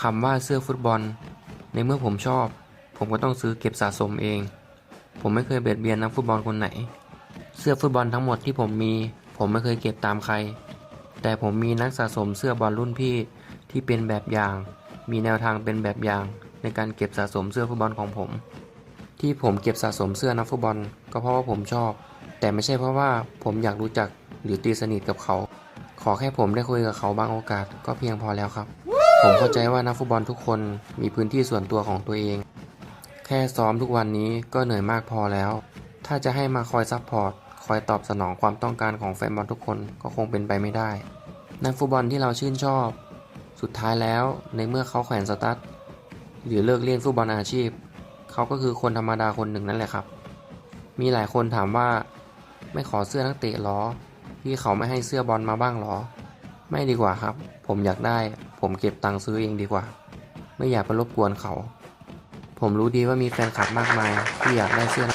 คำว่าเสื้อฟุตบอล ในเมื่อผมชอบ ผมก็ต้องซื้อเก็บสะสมเอง ผมไม่เคยเบียดเบียนนักฟุตบอลคนไหน เสื้อฟุตบอลทั้งหมดที่ผมมี ผมไม่เคยเก็บตามใคร แต่ผมมีนักสะสมเสื้อบอลรุ่นพี่ที่เป็นแบบอย่าง มีแนวทางเป็นแบบอย่าง ในการเก็บสะสมเสื้อฟุตบอลของผม ที่ผมเก็บสะสมเสื้อนักฟุตบอล ก็เพราะว่าผมชอบ แต่ไม่ใช่เพราะว่าผมอยากรู้จักหรือตีสนิทกับเขา ขอแค่ผมได้คุยกับเขาบางโอกาสก็เพียงพอแล้วครับ ผมเข้าใจว่านักฟุตบอลทุกคนมีพื้นที่ส่วนตัวของตัวเอง แค่ซ้อมทุกวันนี้ก็เหนื่อยมากพอแล้ว ถ้าจะให้มาคอยซัพพอร์ตคอยตอบสนองความต้องการของแฟนบอลทุกคนก็คงเป็นไปไม่ได้ นักฟุตบอลที่เราชื่นชอบ สุดท้ายแล้วในเมื่อเขาแขวนสตั๊ดหรือเลิกเล่นฟุตบอลอาชีพ เขาก็คือคนธรรมดาคนหนึ่งนั่นแหละครับ มีหลายคนถามว่า ไม่ขอเสื้อนักเตะหรอ พี่เขาไม่ให้เสื้อบอลมาบ้างหรอ ไม่ดีกว่าครับ ผมอยากได้ ผมเก็บตังค์ซื้อเองดีกว่า ไม่อยากไปรบกวนเขา ผมรู้ดีว่ามีแฟนคลับมากมายที่อยากได้เสื้อ